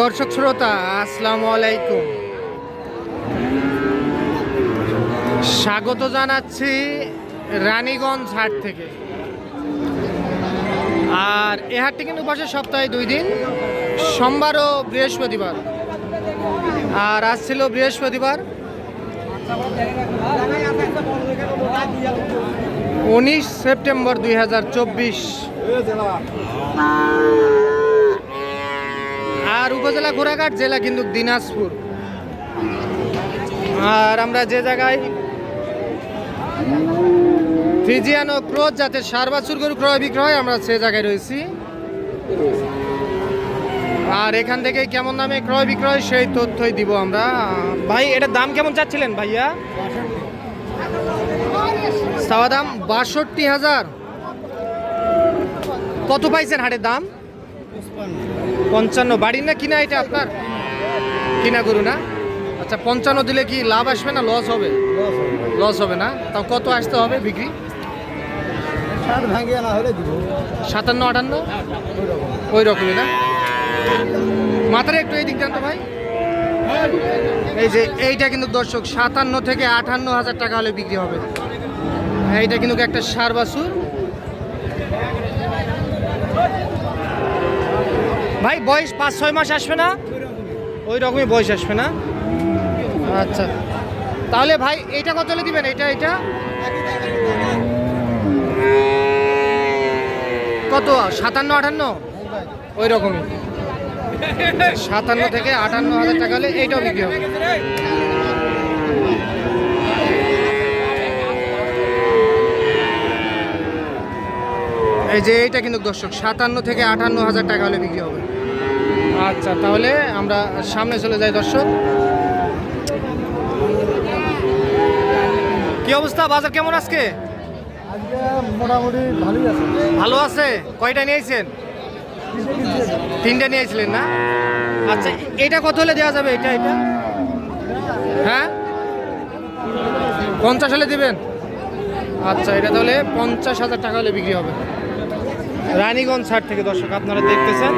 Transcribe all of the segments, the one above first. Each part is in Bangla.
দর্শক শ্রোতা, আসসালামু আলাইকুম। স্বাগত জানাচ্ছি রানীগঞ্জ হাট থেকে। আর এ হাটটি কিন্তু বসে সপ্তাহে দুই দিন, সোমবার ও বৃহস্পতিবার। আর আজ ছিল বৃহস্পতিবার, উনিশ সেপ্টেম্বর দুই হাজার চব্বিশ। আর উপজেলা ঘোড়াঘাট, জেলা কিন্তু দিনাজপুর। আর আমরা যে জায়গায় ফ্রিজিয়ান ও ক্রোজ যাতে সার বাছুর গরু ক্রয় বিক্রয় আমরা সে জায়গায় রয়েছি। আর এখান থেকে কেমন দামে ক্রয় বিক্রয় সেই তথ্যই দিব আমরা। ভাই, এটার দাম কেমন চাচ্ছিলেন ভাইয়া? চাওয়া দাম বাষট্টি হাজার। কত পাইছেন হাটের দাম? পঞ্চান্ন বাড়ির না কিনা এটা আপনার? কিনা গরু না? আচ্ছা পঞ্চান্ন দিলে কি লাভ আসবে না লস হবে? লস হবে না। তাও কত আসতে হবে বিক্রি? সাতান্ন আটান্ন? ওই রকমই না? মাথার একটু এই দিক দেন তো ভাই। এই যে এইটা কিন্তু দর্শক সাতান্ন থেকে আটান্ন হাজার টাকা হলে বিক্রি হবে। এইটা কিন্তু একটা সার বাছুর। ভাই, বয়স পাঁচ, ছয় মাস আসবে না? ওই রকমই বয়স আসবে না? আচ্ছা। তাহলে ভাই, এইটা কত দিবেন? এটা এটা কত? সাতান্ন, আটান্ন? ওই রকমই। সাতান্ন থেকে আটান্ন হাজার টাকা হলে এইটাও বিক্রি হবে। এই যে এইটা কিন্তু দর্শক, সাতান্ন থেকে আটান্ন হাজার টাকা হলে বিক্রি হবে। আচ্ছা তাহলে আমরা সামনে চলে যাই দর্শক। কি অবস্থা বাজার কেমন আজকে? মোটামুটি ভালোই আছে। ভালো আছে? কয়টা নিয়েছেন? তিনটা নিয়েছিলেন না? আচ্ছা এটা কত হলে দেওয়া যাবে? এটা এটা? হ্যাঁ? পঞ্চাশ হলে দেবেন? আচ্ছা এটা তাহলে পঞ্চাশ হাজার টাকা হলে বিক্রি হবে। রানীগঞ্জ ছাড় থেকে দর্শক আপনারা দেখতেছেন।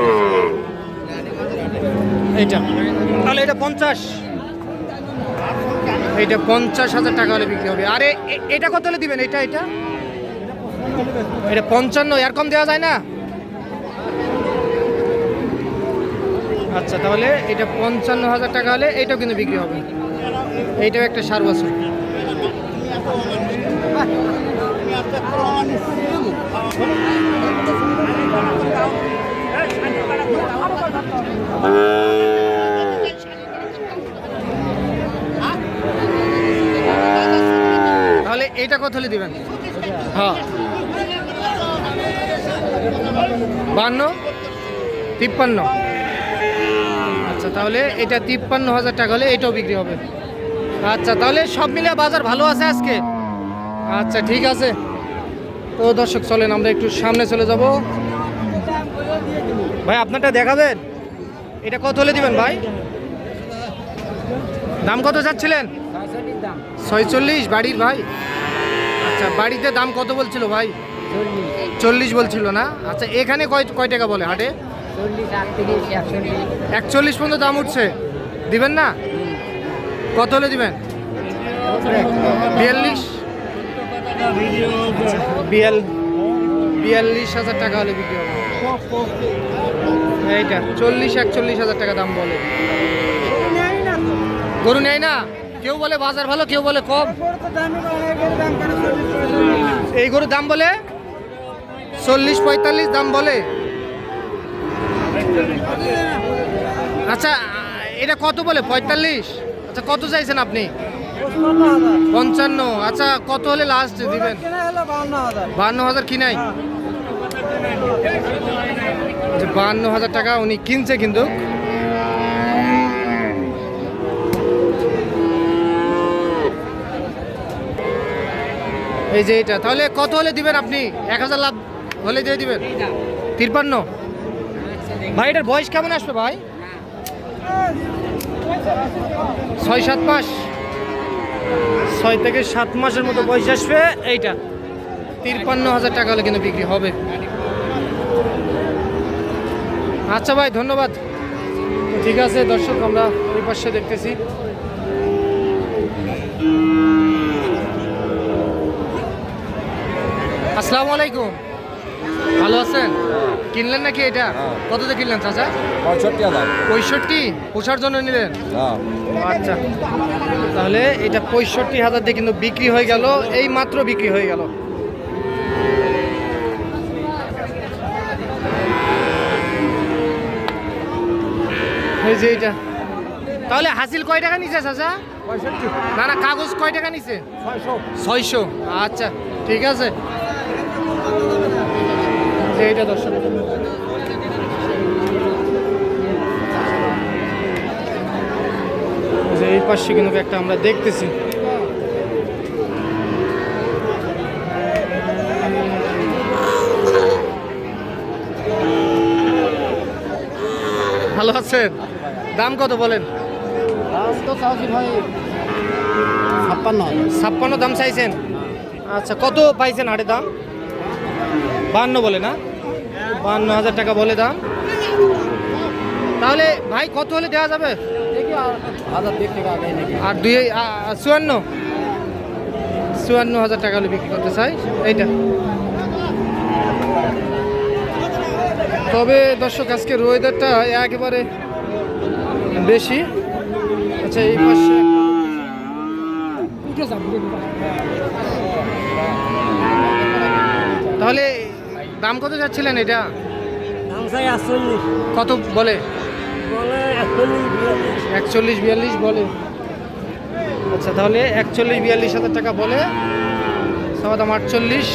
এইটা। তাহলে এটা পঞ্চাশ। এইটা পঞ্চাশ হাজার টাকা হলে বিক্রি হবে। আরে এটা কত হলে দিবেন? এটা এটা? এটা পঞ্চান্ন, এর কম দেওয়া যায় না? আচ্ছা তাহলে এটা পঞ্চান্ন হাজার টাকা হলে এইটাও কিন্তু বিক্রি হবে। এইটাও একটা সার বছর। তাহলে হলে দিবেন। হ্যাঁ। বান্ন? তিপ্পান্ন। আচ্ছা তাহলে এটা তিপ্পান্ন হাজার টাকা হলে এটাও বিক্রি হবে। আচ্ছা তাহলে সব মিলে বাজার ভালো আছে আজকে? আচ্ছা ঠিক আছে। তো দর্শক চলেন আমরা একটু সামনে চলে যাব। ভাই আপনারটা দেখাবেন? এটা কত হলে দিবেন ভাই? দাম কত চাচ্ছিলেন? ছয়চল্লিশ বাড়ির ভাই? আচ্ছা বাড়িতে দাম কত বলছিল ভাই? চল্লিশ বলছিল না? আচ্ছা এখানে কয় কয় টাকা বলে হাটে? একচল্লিশ পর্যন্ত দাম উঠছে। দিবেন না? কত হলে দিবেন? বিয়াল্লিশ? বিয়াল বিয়াল্লিশ হাজার টাকা হলে বিক্রি হবে। এইটা, চল্লিশ একচল্লিশ হাজার টাকা দাম বলে। গরু নেয় না? কেউ বলে বাজার ভালো, কেউ বলে কম। এই গরুর দাম বলে? চল্লিশ পঁয়তাল্লিশ দাম বলে। আচ্ছা এটা কত বলে? পঁয়তাল্লিশ? আচ্ছা কত চাইছেন আপনি? পঞ্চান্ন। আচ্ছা কত হলে লাস্ট দিবেন? বান্ন হাজার কিনাই আচ্ছা বাহান্ন হাজার টাকা উনি কিনছে কিন্তু। এই যে এটা, তাহলে কত হলে দিবেন আপনি? এক হাজার লাভ হলে দিয়ে দিবেন? তিরপান্ন? ভাই, এটার বয়স কেমন আসবে ভাই? ছয় সাত মাস। ছয় থেকে সাত মাসের মতো বয়স আসবে এইটা। তিরপান্ন হাজার টাকা হলে কিন্তু বিক্রি হবে। আচ্ছা ভাই, ধন্যবাদ। ঠিক আছে, দর্শক, আমরা ওই পাশে দেখতেছি। আসসালামু আলাইকুম। ভালো আছেন? কিনলেন নাকি এটা? কততে কিনলেন চাচা? পঁয়ষট্টি হাজার। পঁয়ষট্টি? পোষার জন্য নিলেন? হ্যাঁ। আচ্ছা। তাহলে এটা পঁয়ষট্টি হাজার দিয়ে কিন্তু বিক্রি হয়ে গেল। এই মাত্র বিক্রি হয়ে গেল। এই যে এটা তাহলে হাসিল কয় টাকা নিছে চাচা? না না কাগজ কয় টাকা নিছে? ছয়শো। আচ্ছা ঠিক আছে। এইটা দর্শক যে এই পাশে কিন্তু একটা আমরা দেখতেছি। ভালো আছেন? দাম কত বলেন? দাম তো চাচ্ছি ভাই ছাপ্পান্ন। ছাপ্পান্ন দাম চাইছেন? আচ্ছা কত পাইছেন হাটে দাম? বান্ন বলে না? বান্ন হাজার টাকা বলে দাম। তাহলে ভাই কত হলে দেওয়া যাবে? আর দুই চুয়ান্ন? চুয়ান্ন হাজার টাকা হলে বিক্রি করতে চাই। এইটা। তবে দর্শক আজকে ওয়েদারটা একেবারে বেশি। আচ্ছা এই পাশে তাহলে দাম কত যাচ্ছিলেন এটা? কত বলে? একচল্লিশ বিয়াল্লিশ। বলে। আচ্ছা তাহলে একচল্লিশ বিয়াল্লিশ হাজার টাকা বলে। সবার দাম আটচল্লিশ।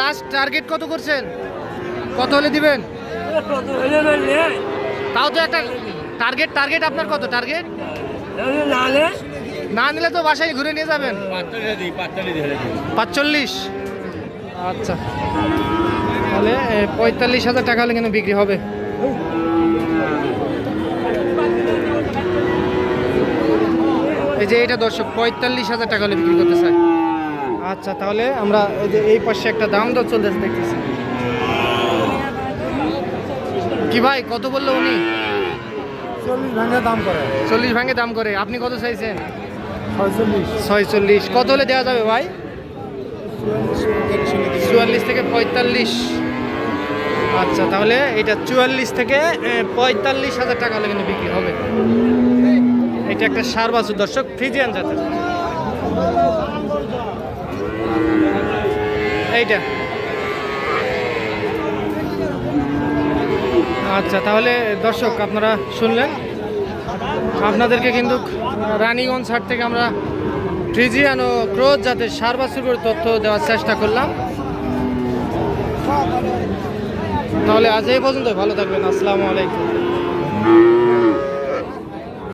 লাস্ট টার্গেট কত করছেন? কত হলে দিবেন? তাও তো একটা টার্গেট টার্গেট আপনার কত? টার্গেট না নিলে তো বাসায় ঘুরে নিয়ে যাবেন। পাঁচচল্লিশ আচ্ছা। তাহলে পঁয়তাল্লিশ হাজার টাকা হলে কেন বিক্রি হবে। এই যে এটা দর্শক পঁয়তাল্লিশ হাজার টাকা হলে বিক্রি করতে চাই আচ্ছা তাহলে আমরা এই যে এই পাশে একটা দাম দর চলতেছে দেখতেছি। কি ভাই কত বলল উনি? চল্লিশ ভাঙে দাম করে। চল্লিশ ভাঙে দাম করে। আপনি কত চাইছেন? ছয়চল্লিশ। কত হলে দেওয়া যাবে ভাই? চুয়াল্লিশ থেকে পঁয়তাল্লিশ। আচ্ছা তাহলে এটা চুয়াল্লিশ থেকে পঁয়তাল্লিশ হাজার টাকা হলে কিন্তু বিক্রি হবে। এটা একটা সার বাছুর দর্শক ফ্রিজিয়ান জাতের। এইটা। আচ্ছা তাহলে দর্শক আপনারা শুনলেন। আপনাদেরকে কিন্তু রানীগঞ্জ হাট থেকে আমরা ফ্রিজিয়ান ও ক্রোজ জাতের সার বাছুরের তথ্য দেওয়ার চেষ্টা করলাম। তাহলে আজ এই পর্যন্ত ভালো থাকবেন, আসসালামু আলাইকুম।